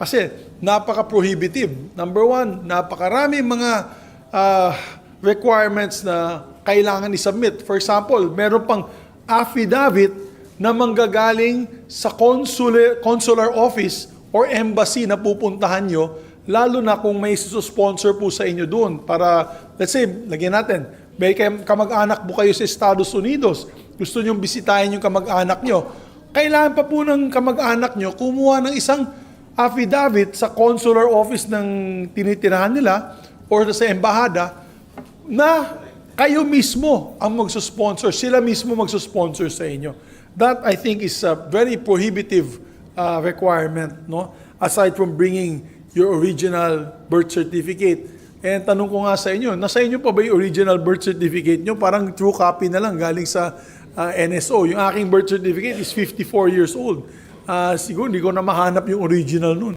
Kasi napaka-prohibitive. Number one, napakarami mga ah, requirements na kailangan i-submit. For example, meron pang affidavit na manggagaling sa consular, consular office or embassy na pupuntahan nyo, lalo na kung may sponsor po sa inyo doon. Para, let's say, lagyan natin, may kamag-anak po kayo sa Estados Unidos, gusto nyong bisitahin yung kamag-anak nyo, kailangan pa po ng kamag-anak nyo kumuha ng isang affidavit sa consular office ng tinitirahan nila or sa embahada na kayo mismo ang magsusponsor, sila mismo magsusponsor sa inyo. That I think is a very prohibitive uh, requirement, no? Aside from bringing your original birth certificate. And tanong ko nga sa inyo, nasa inyo pa ba yung original birth certificate nyo? Parang true copy na lang galing sa uh, NSO. Yung aking birth certificate is 54 years old. Uh, siguro hindi ko na mahanap yung original nun.